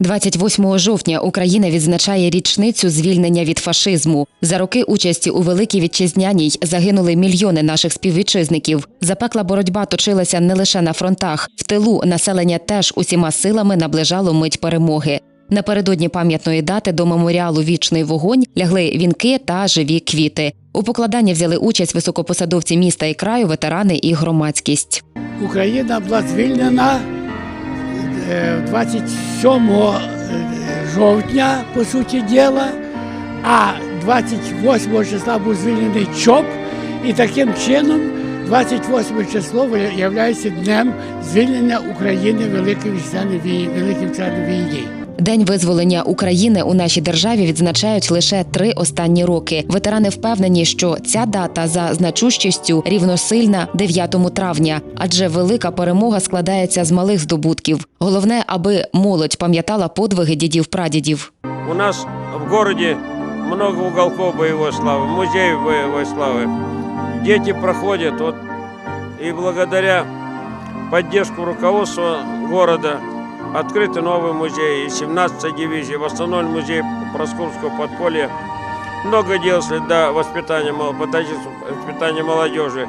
28 жовтня Україна відзначає річницю звільнення від фашизму. За роки участі у великій вітчизняній загинули мільйони наших співвітчизників. Запекла боротьба точилася не лише на фронтах. В тилу населення теж усіма силами наближало мить перемоги. Напередодні пам'ятної дати до меморіалу Вічний вогонь лягли вінки та живі квіти. У покладанні взяли участь високопосадовці міста і краю, ветерани і громадськість. Україна була звільнена 27 жовтня, по суті діла, а 28 числа був звільнений ЧОП, і таким чином 28 число є днем звільнення України Великої Вітчизняної війни. День визволення України у нашій державі відзначають лише три останні роки. Ветерани впевнені, що ця дата за значущістю рівносильна 9 травня, адже велика перемога складається з малих здобутків. Головне, аби молодь пам'ятала подвиги дідів-прадідів. У нас в городе много уголков боевой славы, музеев боевой славы. Дети проходят, вот, и благодаря поддержку руководства города открыты новые музеи, и 17 дивизий, восстановлен музей Проскурского подполья. Много делалось для воспитания, мол- патриотического воспитания молодежи.